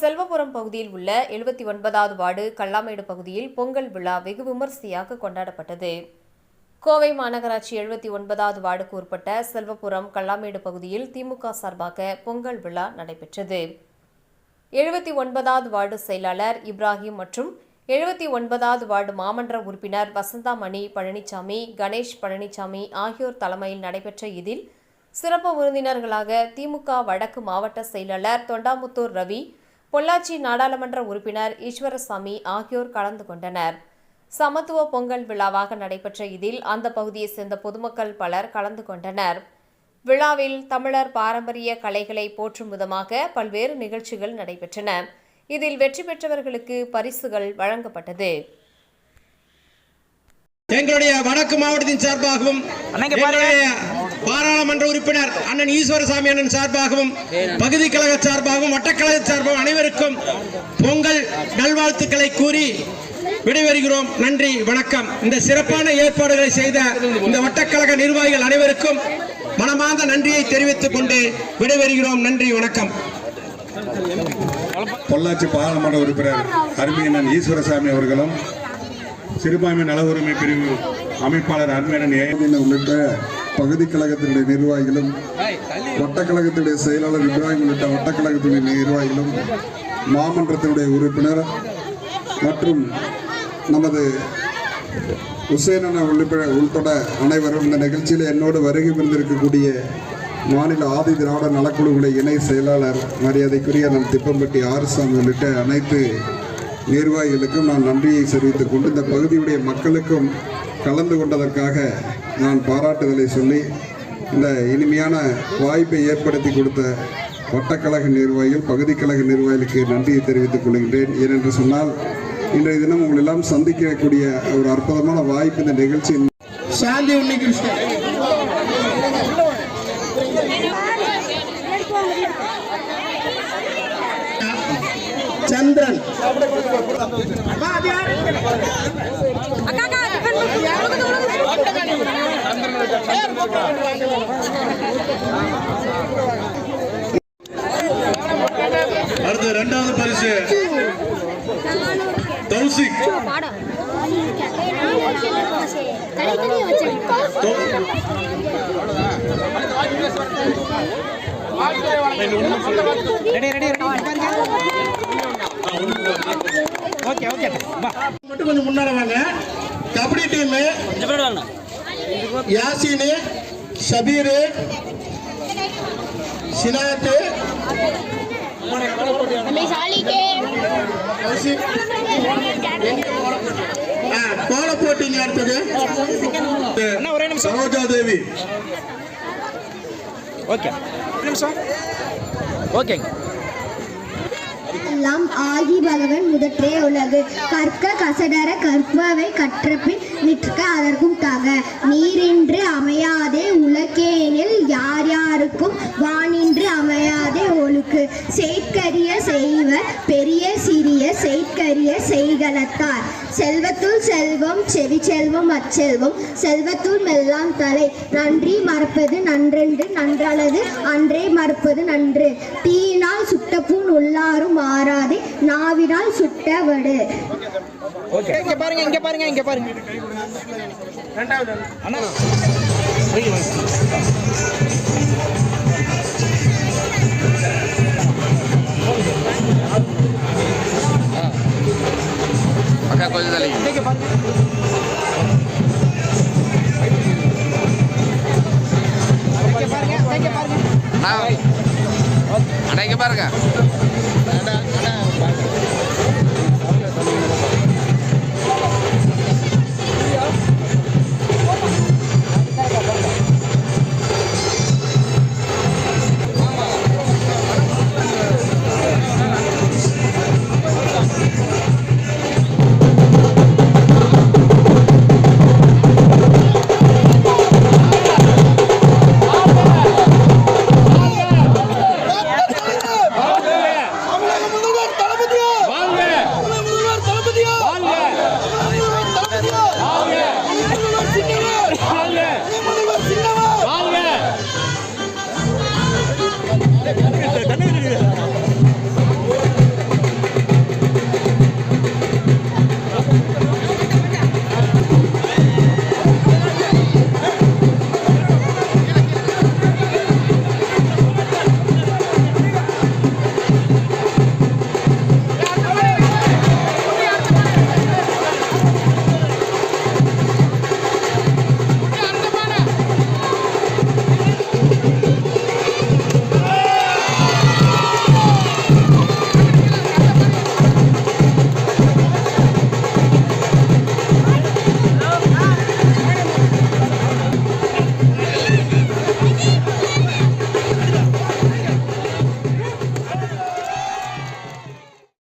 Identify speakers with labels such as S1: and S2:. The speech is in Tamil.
S1: செல்வபுரம் பகுதியில் உள்ள எழுபத்தி ஒன்பதாவது வார்டு கல்லாமேடு பகுதியில் பொங்கல் விழா வெகு விமரிசையாக கொண்டாடப்பட்டது. கோவை மாநகராட்சி எழுபத்தி ஒன்பதாவது வார்டுக்கு உட்பட்ட செல்வபுரம் கல்லாமேடு பகுதியில் திமுக சார்பாக பொங்கல் விழா நடைபெற்றது. எழுபத்தி ஒன்பதாவது வார்டு செயலாளர் இப்ராஹிம் மற்றும் எழுபத்தி ஒன்பதாவது வார்டு மாமன்ற உறுப்பினர் வசந்தாமணி பழனிசாமி கணேஷ் பழனிசாமி ஆகியோர் தலைமையில் நடைபெற்ற இதில் சிறப்பு விருந்தினர்களாக திமுக வடக்கு மாவட்ட செயலாளர் தொண்டாமுத்தூர் ரவி பொள்ளாச்சி நாடாளுமன்ற உறுப்பினர் ஈஸ்வரசாமி ஆகியோர் கலந்து கொண்டனர். சமத்துவ பொங்கல் விழாவாக நடைபெற்ற இதில் அந்த பகுதியைச் சேர்ந்த பொதுமக்கள் பலர் கலந்து கொண்டனர். விழாவில் தமிழர் பாரம்பரிய கலைகளை போற்றும் விதமாக பல்வேறு நிகழ்ச்சிகள் நடைபெற்றன. இதில் வெற்றி பெற்றவர்களுக்கு பரிசுகள் வழங்கப்பட்டது.
S2: எங்களுடைய வடக்கு மாவட்டத்தின் சார்பாகவும் பாராளுமன்ற உறுப்பினர் அண்ணன் ஈஸ்வரசாமி அண்ணன் சார்பாகவும் பகுதி கழக சார்பாகவும் வட்டக்கழக சார்பாகவும் அனைவருக்கும் பொங்கல் நல்வாழ்த்துக்களை கூறி விடைபெறுகிறோம். நன்றி வணக்கம். இந்த சிறப்பான ஏற்பாடுகளை செய்த இந்த வட்டக்கழக நிர்வாகிகள் அனைவருக்கும் மனமார்ந்த நன்றியை தெரிவித்துக் கொண்டு விடைபெறுகிறோம். நன்றி வணக்கம்.
S3: பொள்ளாச்சி பாராளுமன்ற உறுப்பினர் அருமையண்ணன் ஈஸ்வரசாமி அவர்களும் சிறுபான்மை நல உரிமை பிரிவு அமைப்பாளர் அருமையண்ணன் ஏ.
S4: உள்ளிட்ட பகுதி கழகத்தினுடைய நிர்வாகிகளும் வட்டக்கழகத்தினுடைய செயலாளர் இப்ராஹிம் உள்ளிட்ட வட்டக்கழகத்தினுடைய நிர்வாகிகளும் மாமன்றத்தினுடைய உறுப்பினர் மற்றும் நமது உசேன் அண்ணா உள்ளிட்ட உள்பட அனைவரும் இந்த நிகழ்ச்சியில் என்னோடு வருகை புரிந்திருக்கக்கூடிய மாநில ஆதி திராவிட நலக்குழுவுடைய இணை செயலாளர் மரியாதைக்குரிய நம் திப்பம்பட்டி ஆறுசாமி உள்ளிட்ட அனைத்து நிர்வாகிகளுக்கும் நான் நன்றியை தெரிவித்துக் கொண்டு இந்த பகுதியுடைய மக்களுக்கும் கலந்து கொண்டதற்காக நான் பாராட்டுதலை சொல்லி இந்த இனிமையான வாய்ப்பை ஏற்படுத்தி கொடுத்த வட்டக்கழக நிர்வாகிகள் பகுதி கழக நிர்வாகிகளுக்கு நன்றியை தெரிவித்துக் கொள்கின்றேன். ஏனென்று சொன்னால் இன்றைய தினம் உங்கள் எல்லாம் சந்திக்கக்கூடிய ஒரு அற்புதமான வாய்ப்பு இந்த நிகழ்ச்சியின்
S2: சாந்தி உன்னிகிருஷ்ணன் சந்திரன்.
S3: அடுத்து இரண்டாவது பரிசு. Thowsik.
S5: Ready ready ready okay okay. வா.
S2: மட்டும் கொஞ்சம் முன்னால வாங்க. கபடி டீம்.
S5: பேர் வாங்க.
S2: யாசினு ஷபீரு சினாத்து கோல போட்டிங்க அடுத்தது.
S3: சரோஜா தேவி
S5: ஓகே. நிமிஷம். ஓகேங்க.
S6: எல்லாம் ஆகி பகவன் முதற்றே உலகு. கற்க கசடர கற்பவை கற்றபின் நிற்க அதற்கும் தக. நீரின்றி அமையாதே உலகேனில் யார் யாருக்கும் வானின்றி அமையாதே ஒழுக்கு. செய்கரிய செய்வ பெரிய சிறிய செய்கரிய செய்கலத்தார் செல்வத்துள் செல்வம் செவி செல்வம் அச்செல்வம் செல்வத்துள் மெல்லாம் தலை. நன்றி மறப்பது நன்றென்று நன்றல்லது அன்றே மறப்பது நன்று. தீயினால் சுட்ட பூன் உள்ளாரும் மாறாதே நாவினால் சுட்ட வடு
S5: ஓகே. இங்க பாருங்க இங்க பாருங்க இங்க பாருங்க.
S2: ரெண்டாவது.
S5: அண்ணா. பாருங்க
S7: அண்ணா இங்க பாருங்க. கண்ணு